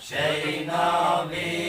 সেই নবীর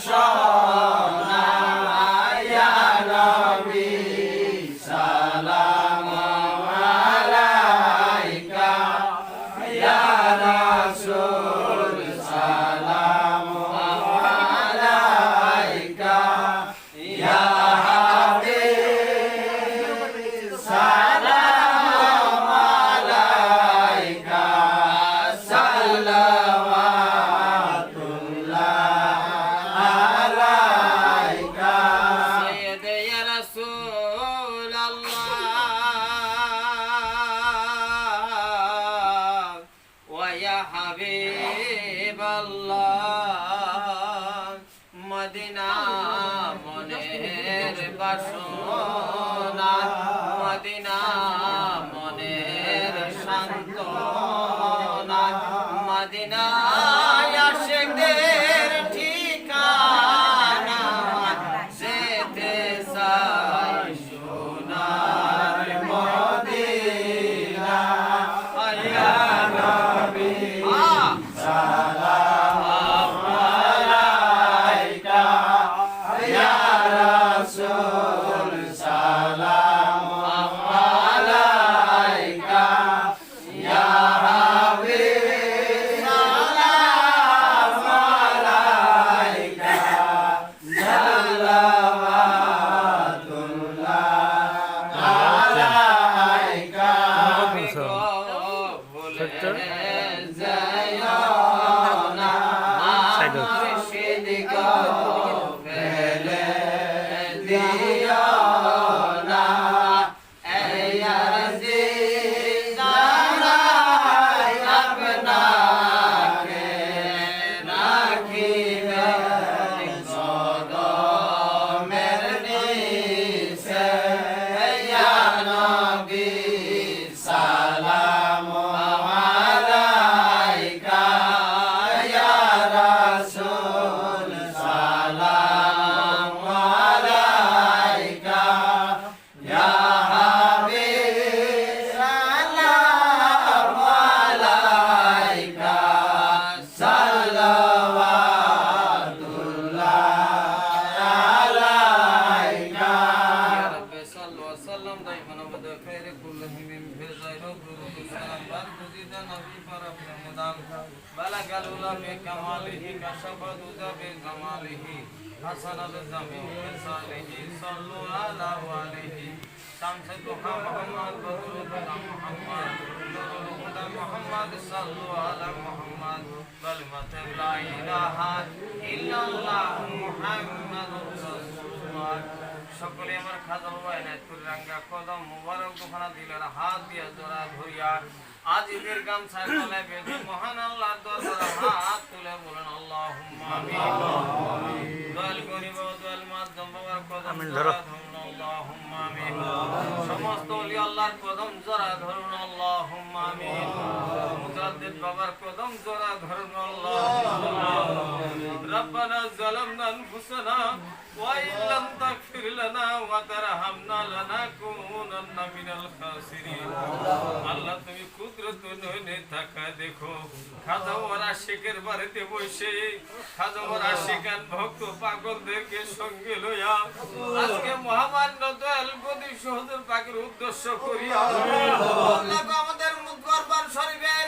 Shah. সান্তনা মদিনা 아 ودن غفر ابن مدام بلغ الأولى بكماله كشف الهدى بجماله حسن الزمين بلسانه صلوا على واليه شمس الضحى محمد بدر الهدى محمد نور الهدى محمد صلوا على محمد كلمة لا إله إلا الله محمد رسول الله সকলে আমার খাজা বাবা এনায়তপুর রাঙ্গা কদম মুবারক দুখানা দিলেন হাত দিয়ে জোড়া ধরিয়া আজ ঈদের গামছায় গলায় বেঁধে মহান আল্লাহর দরবারে হাত তুলে বলেন আল্লাহুম্মা আমিন। দয়াল গরিব ও দয়াল মাধ্যম বাবার কদম জোড়া ধরুন আল্লাহুম্মা আমিন। সমস্ত ওলি আল্লাহর কদম জোড়া ধরুন আল্লাহুম্মা আমিন। মুজাদ্দিদ বাবার কদম জোড়া ধরুন আল্লাহুম্মা আমিন ربنا ظلمنا انفسنا وان لم تغفر لنا وترحمنا لنكونن من الخاسرين আল্লাহ তুমি কুদরত নয়নে থাকা দেখো খাজা ওরা শেখের বাড়িতে বসে খাজা ওরা শেখান ভক্ত পাগলদেরকে সঙ্গে লইয়া আজকে মহামান্য দয়াল গদি সহদর পাকের উদ্দেশ্য করিয়া আল্লাহ গো আমাদের দরবার শরীফের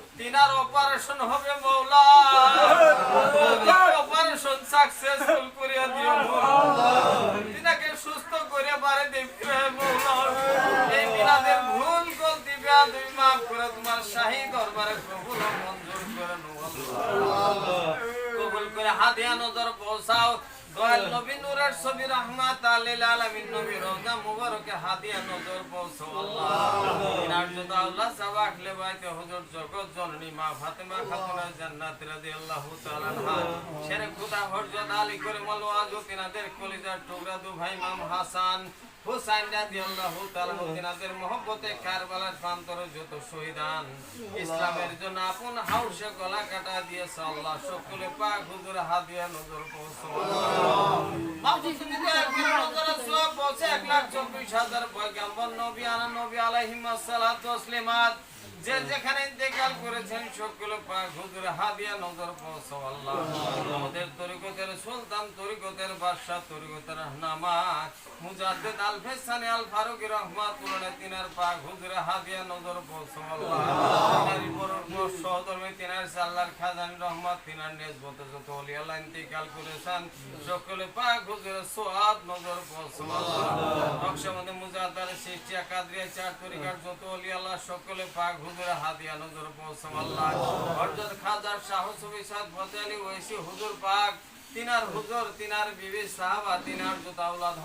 তিনার অপারেশন হবে মৌলা। অপারেশন সাকসেসফুল করিয়া দিও তিনাকে সুস্থ করে বাড়িতে ফিরায় মৌলা। এই মিলাদের ভুল গলতি বেয়াদবি মাফ করে তোমার শাহী দরবারে কবুল মঞ্জুর করে। কবুল করে হাদিয়া নজর পৌঁছাও। দয়াল নবী নূরের ছবি রহমাত আলিল আলামিন নবী রওজা মুবারকে হাদিয়া নজর পৌঁছাও আল্লাহ। ইনার জন্য আল্লাহ সাবাক লেবাইতে হুজুর জগৎ জননী মা ফাতেমা খাতুনা জান্নাত রাদিয়াল্লাহু তাআলা আনহা। শেরে খুদা হযরত আলী করে মালওয়াজ তিনাদের কলিজার টুকরা দু ভাই ইমাম হাসান। হুসাইন রাদিয়াল্লাহু তাআলা তিনাদের মহব্বতে কারবালার প্রান্তরে যত শহীদান ইসলামের জন্য আপন হাউসে গলা কাটা দিয়েছে আল্লাহ সকলে পাক হুজুর হাদিয়া নজর পৌঁছে এক লাখ চব্বিশ হাজার পয়গাম্বর নবী আনা নবী আলাইহিমা সালাতু ওয়াসলিমাত যে যেখানে ইন্তেকাল করেছেন সকলে পাক হুজুর হাদিয়া নজর পৌঁছাও আল্লাহ। আমাদের তরিকতের সুলতান, তরিকতের বাদশাহ, তরিকতের নামা মুজাদ্দিদ আল ফেসানি আল ফারুকি রহমাতুল্লাহ তিনার পাক হাদিয়া নজর পৌঁছাও আল্লাহ। তিনার বড় সহধর্মী, তিনার সাল্লার খাজানি রহমত, তিনার নেসবতে যত ওলি আল্লাহ ইন্তেকাল করেছেন, সকলে পাক হুজুর সোয়াব নজর পৌঁছাও আল্লাহ। নকশবন্দি মুজাদ্দার সৃষ্টিয়া কাদরিয়া চার তরিকার যত ওলি আল্লাহ সকলে পাক হুজুর হাদিয়া নজর পৌঁছাও আল্লাহ। হযরত খাজার শাহ সুবি সাদ ফতেলি ওইসি হুজুর পাক, তিনার হুজুর, তিনার বিবি সাহাবা, তিনার জুতা আওলাদ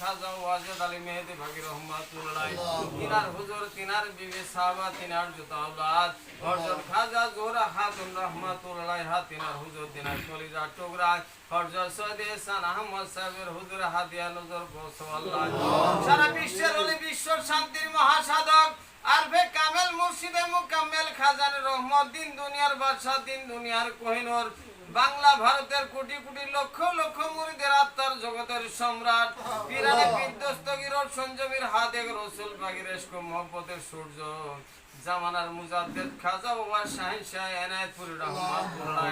খাজা ওয়াজেদ আলী মেহেদি ভাগি রহমাতুল্লাহ। তিনার হুজুর, তিনার বিবি সাহাবা, তিনার জুতা আওলাদ খাজা জোহরা খাতুন রহমাতুল্লাহ হা তিনার হুজুর, তিনার কলিজা টুকরা। হযরত সৈয়দ ইহসান আহমদ সাহেবের হুজুর হাদিয়া নজর পৌঁছাও আল্লাহ। সারা বিশ্বের ওলি বিশ্ব শান্তির মহাসাধক আরফে কামেল মুর্শিদে মুকাম্মেল খাজান রহমত দিন দুনিয়ার বাদশাহ দিন দুনিয়ার কোহিনুর। বাংলা ভারতের কোটি কোটি লক্ষ লক্ষ মুরিদের আত্মার জগতের সম্রাট। পিরানে বিধ্বস্ত গিরট সঞ্জমির হাদেক রসুল পাগির এসকো মহব্বতের সূর্য। জামানার মুজাদ্দেদ খাজা বাবা শাহিন শাহ এনায়েতপুরি রহমাতুল্লাহ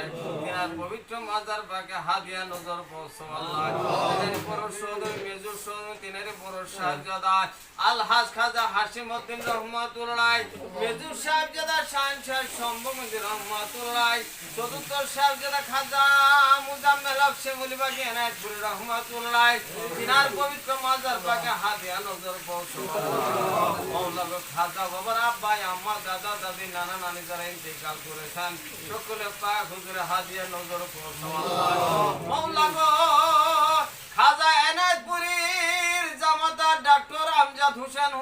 পবিত্র মাজার হাদিয়া নজর আল্লাহ। খাজা হাসিম উদ্দিন রহমাতুল্লাহ মেজুর সাহেবজাদা শাহিন শাহ সম্ভবন্দি রহমাতুল্লাহ চতুর্থ সাহেবজাদা খাজা মুজাম্মেল শেমুলি বাগে এনায়েতপুরি রহমাতুল্লাহ তিনার পবিত্র মাজার বাগে হাদিয়া নজর মৌলানা খাজা বাবার আব্বাই আম্মা দাদা, দাদি, নানা, নানি যারা ইন্তেকাল করেছেন, সকলে পাক হুজুরে দিয়ে নজর পড়ছে। খাজা এনায়তপুরী আমজাদ হোসেন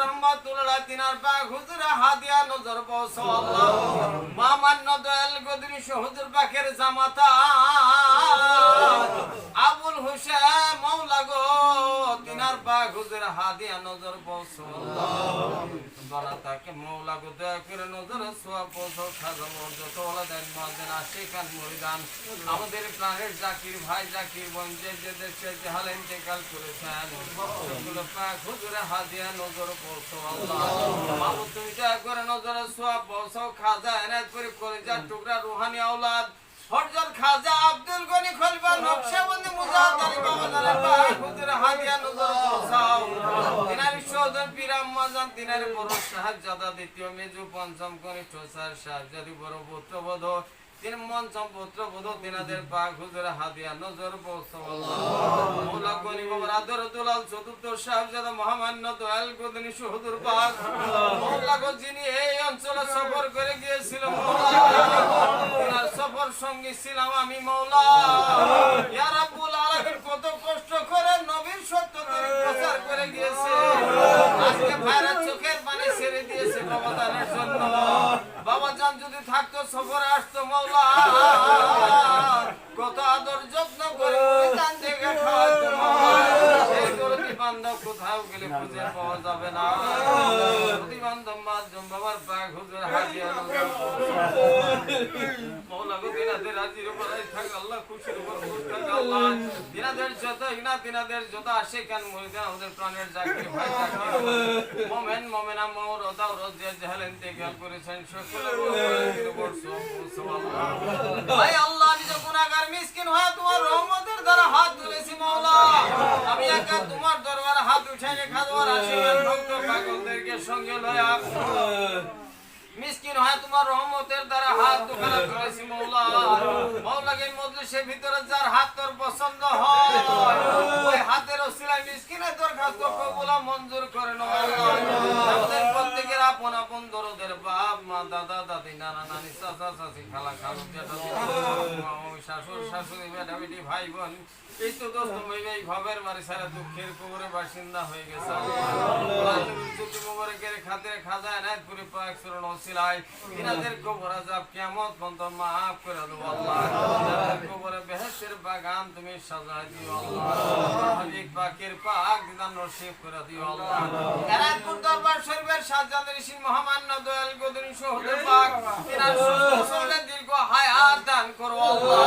রহমাতুল্লাহ তিনার পাক হুজুরে হাদিয়া নজর পৌঁছো আল্লাহ। মামান্য দয়াল গদিনী হুজুর পাকের জামাতা। আবুল হোসেন মৌলা গো, তিনার পাক হুজুরে হাদিয়া নজর পৌঁছো আল্লাহ। বলা তাকে মৌলা গো, দয়া করে নজরে সোয়া পৌঁছো খাজা মর্য তোলা দেন মাঝেন আশিকান মরিদান আমাদের প্রাণের জাকির ভাই জাকির বঞ্চে যে দেশে জাহাল ইন্তেকাল করেছেন হুজুরে হাদিয়া নজর পৌঁছো আল্লাহ। মামু তুমি দয়া করে নজরে সোয়া পৌঁছো খাজা এনায়ত করে যা টুকরা রুহানি আওলাদ। হরজত খাজা আব্দুল গনি খলিফা নকশবন্দি মুজাহিদ বাবা জানের পাক হুজুর হাদিয়া নজর পৌঁছাও তিনারি সৌজন পিরাম মাজান তিনারি বড় সাহেবজাদা, দ্বিতীয় মেজু পঞ্চম কনিষ্ঠ স্যার সাহেবজাদি, বড় পুত্রবধ। তিন পঞ্চম পুত্রবধ তিনাদের পা হুজুর হাদিয়া নজর মৌলা দুলাল চতুর্থ সাহেবজাদা মহামান্য দয়াল গদিনী সুহুদুর পাক। মৌলা যিনি এই অঞ্চলে সফর করে গিয়েছিল। সফর সঙ্গী ছিলাম আমি মৌলা। ইয়া কত কষ্ট করে নবীর সত্য করে প্রচার করে গিয়েছে আজকে ভাইরা চোখের পানি ছেড়ে দিয়েছে বাবা দানের জন্য। বাবা যদি থাকতো, সফরে আসতো মৌলা। কত আদর যত্ন করে থেকে কোথাও গেলে খুঁজে পাওয়া যাবে না। মাধ্যম, বাবার পাক হুজুর হাজিয়া মৌলা গো দিনাদের রাজির উপর থাক, আল্লাহ খুশির উপর খুশ থাক আল্লাহ দিনাদের যত আসে কেন মুরিদান ওদের প্রাণের জাকির ভাই জাকির মোমেন, মোমেনা রোজে করেছেন আল্লাহ নিজ গুনাহগার, মিসকিন হয়ে তোমার রহমতের দ্বারা হাত তুলেছি, মাওলা। আমি তোমার দরবারে হাত উঠাইলে খাদওয়ার সঙ্গে লয়া। মিসকিন হয় তোমার রহমতের দ্বারা হাত দুখানা তুলেছি মৌলা। মৌলাকে মজলিসের ভিতরে যার হাত তোর পছন্দ হয় ওই হাতের ওসিলায় মিসকিনের দরখাস্ত কবুলা মঞ্জুর করে আমাদের প্রত্যেকের আপন আপন দরদের বাপ মা দাদা দাদি নানা নানি চাচা চাচি খালা খালু শাশুড় শাশুড়ি বেটা বেটি ভাই বোন। এই তো দোস্ত মেয়ে ভবের বাড়ি সারা দুঃখের কবরে বাসিন্দা হয়ে গেছে। মোবারকের খাতিরে খাজা এনায়তপুরে পাক শরণ ওসিলায় ইনাদের কবর আজাব মাফ করে দেবো আল্লাহ। ইনাদের কবরে বেহেশতের বাগান তুমি সাজায় দিও আল্লাহ। দান করো আল্লাহ।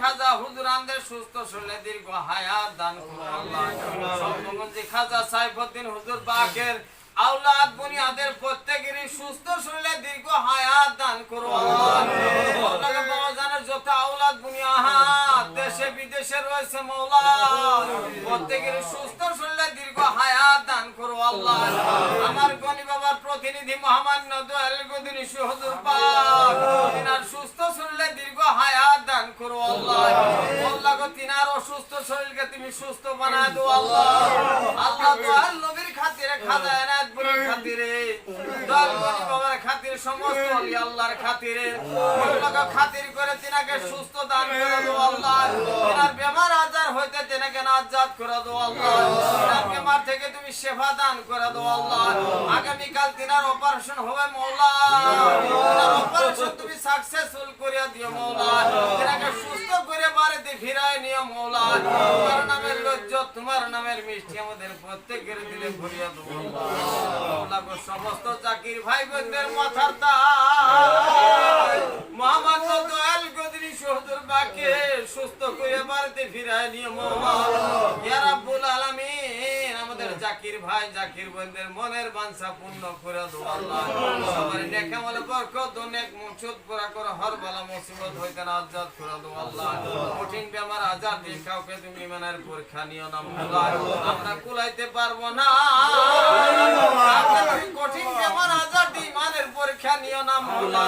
খাজা হুজুরানদের সুস্থ শরীরে দীর্ঘ হায়াত দান করো আল্লাহ। খাজা সাইফুদ্দিন হুজুর পাকের আওলাদ বুনিয়াদের প্রত্যেকেরই সুস্থ শরীরে দীর্ঘ হায়াত দান করো যত আওলাদ বুনিয়াদ দেশে বিদেশে রয়েছে মৌলা প্রত্যেকেরই সুস্থ শরীরে হায়াত দান করো আল্লাহ। আমার গনি বাবার প্রতিনিধি মহামান্য দয়াল গদিনী সুহদুর পাক। তিনার সুস্থ শরীরে দীর্ঘ হায়াত দান করো আল্লাহ। আল্লাহ গো তিনার অসুস্থ শরীরকে তুমি সুস্থ বানায় দাও আল্লাহ। আল্লাহ দয়াল নবীর খাতিরে খাজা এনায়েত বুড়ির খাতিরে। দয়াল গনি বাবার খাতিরে সমস্ত অলি আল্লাহর খাতিরে। আল্লাহ খাতির করে তিনাকে সুস্থ দান করে দাও আল্লাহ। তিনার বেমার আজার হইতে তিনাকে নাজাত করে দাও আল্লাহ। তিনার বেমার থেকে তুমি সেবা দান করে দাও আল্লাহ। আগামীকাল তিনার অপারেশন হবে তিনার অপারেশন তুমি সাকসেসফুল করে দিও মৌলা। তিনাকে সুস্থ করে বাড়িতে ফিরায় নিও মৌলা। তোমার নামের লজ্জ তোমার নামের মিষ্টি আমাদের প্রত্যেকের দিলে ভরিয়া দেবো গো সমস্ত চাকির ভাই বোনদের মাথার ভাই জাকির বন্ধের মনের বাঞ্ছা পূর্ণ করে দো আল্লাহ। সবার বরকত ও নেক পুরা করে, হর বালা মুসিবত হইতে না আজাদ করে দো আল্লাহ। কঠিন বেমার আজাদ দিয়ে কাউকে তুমি ইমানের পরীক্ষা নিও না মৌলা আমরা কুলাইতে পারব না। কঠিন বেমার আজাদ দিয়ে ইমানের পরীক্ষা নিও না, মৌলা।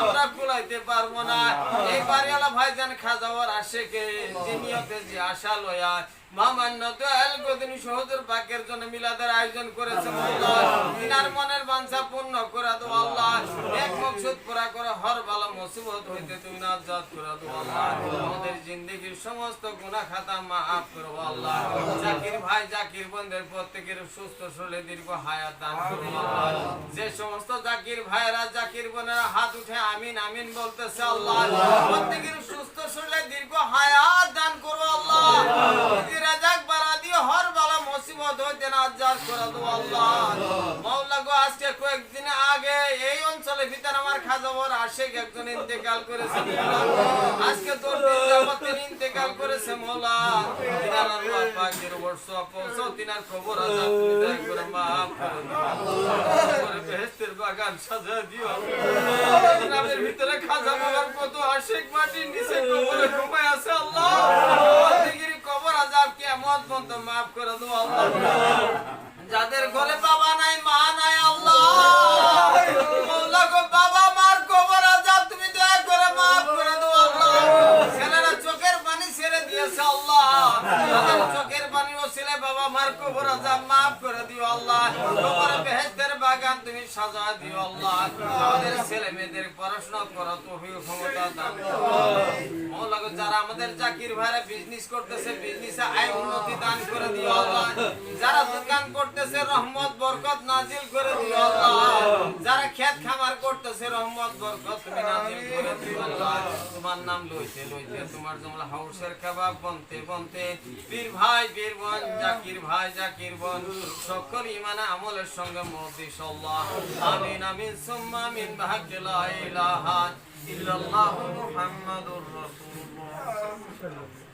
আমরা কুলাইতে পারব না। এই বাড়িওয়ালা ভাইজান খাজাওয়ার আশেকে যে নিয়তে যে আশা লয়া। মামান্য সমস্ত খাতা জাকির ভাই, জাকির বন্ধের প্রত্যেকের সুস্থ শরীরে দীর্ঘ হায়াত দান যে সমস্ত জাকির ভাইরা, জাকির বোনেরা হাত উঠে আমিন আমিন বলতেছে আল্লাহ। প্রত্যেকের সুস্থ শরীরে দীর্ঘ হায়াত দান করো আল্লাহ। রাজাক বাড়া দিয়ে হর মুসিবত হইতে না করে দাও আল্লাহ। মাওলা গো, আজকে কয়েকদিন আগে এই অঞ্চলে ভিতর আমার খাজাবর আশেক একজন ইন্তেকাল করেছে আজকে তোর দিন ইন্তেকাল করেছে মৌলা তিনার আল্লাহ পাকের বর্ষ পৌঁছাও তিনার খবর আজাব তুমি দয়া করে মাফ করে দিও। বেহেশতের বাগান সাজা দিও। গ্রামের ভিতরে খাজা বাবার কত আশেক মাটির নিচে কবরে ঘুমায় আছে আল্লাহ। আজাব কিয়ামত পর্যন্ত মাফ করে দাও আল্লাহ। যাদের ঘরে বাবা নাই মা নাই আল্লাহ। আমাদের ছেলে মেয়েদের পড়াশোনা করা তৌফিক ক্ষমতা দান করো। যারা আমাদের জাকির ভাইরা বিজনেস করতেছে বিজনেসে আয় উন্নতি দান করে দিও যারা দোকান করতেছে, রহমত, বরকত নাজিল করে দিও যারা ক্ষেত খামার করতেছে, রহমত, বরকত তুমি নাজিল করে দিও তোমার নাম লইতে লইতে, তোমার জমলা হাউসের কাবাব বনতে বনতে। পীর ভাই পীর বোন, জাকির ভাই, জাকির বোন, সকল ইমানে আমলের সঙ্গে মদিস আল্লাহ। আমিন আমিন, সুম্মা من بحق لا إله إلا الله محمد رسول الله.